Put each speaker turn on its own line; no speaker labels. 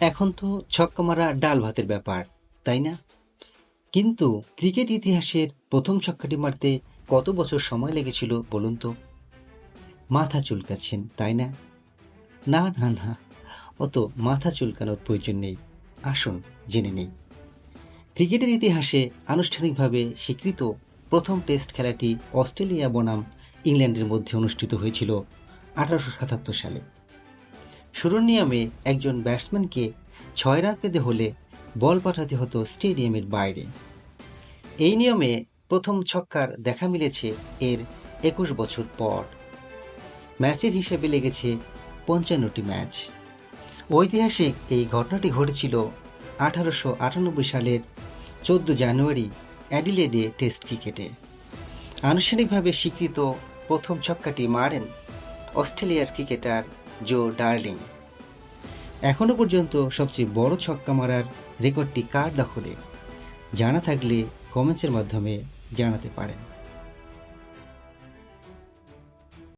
এখন তো ছক্কা মারা ডাল ভাতের ব্যাপার, তাই না? কিন্তু ক্রিকেট ইতিহাসের প্রথম ছক্কাটি মারতে কত বছর সময় লেগেছিল বলুন তো? মাথা চুলকাচ্ছেন, তাই না? না না না, অত মাথা চুলকানোর প্রয়োজন নেই। আসুন, জেনে নেই। ক্রিকেটের ইতিহাসে আনুষ্ঠানিকভাবে স্বীকৃত প্রথম টেস্ট খেলাটি অস্ট্রেলিয়া বনাম ইংল্যান্ডের মধ্যে অনুষ্ঠিত হয়েছিল আঠারোশো সাতাত্তর সালে। শুরুর নিয়মে একজন ব্যাটসম্যানকে ছয় রান পেতে হলে বল পাঠাতে হতো স্টেডিয়ামের বাইরে। এই নিয়মে প্রথম ছক্কার দেখা মিলেছে এর একুশ বছর পর। ম্যাচের হিসেবে লেগেছে পঞ্চান্নটি ম্যাচ। ঐতিহাসিক এই ঘটনাটি ঘটেছিল আঠারোশো আটানব্বই সালের চোদ্দ জানুয়ারি অ্যাডিলেডে টেস্ট ক্রিকেটে। আনুষ্ঠানিকভাবে স্বীকৃত প্রথম ছক্কাটি মারেন অস্ট্রেলিয়ার ক্রিকেটার জো ডার্লিং। এখনও পর্যন্ত সবচেয়ে বড় ছক্কা মারার রেকর্ডটি কার দখলে? জানা থাকলে কমেন্টসের মাধ্যমে জানাতে পারেন।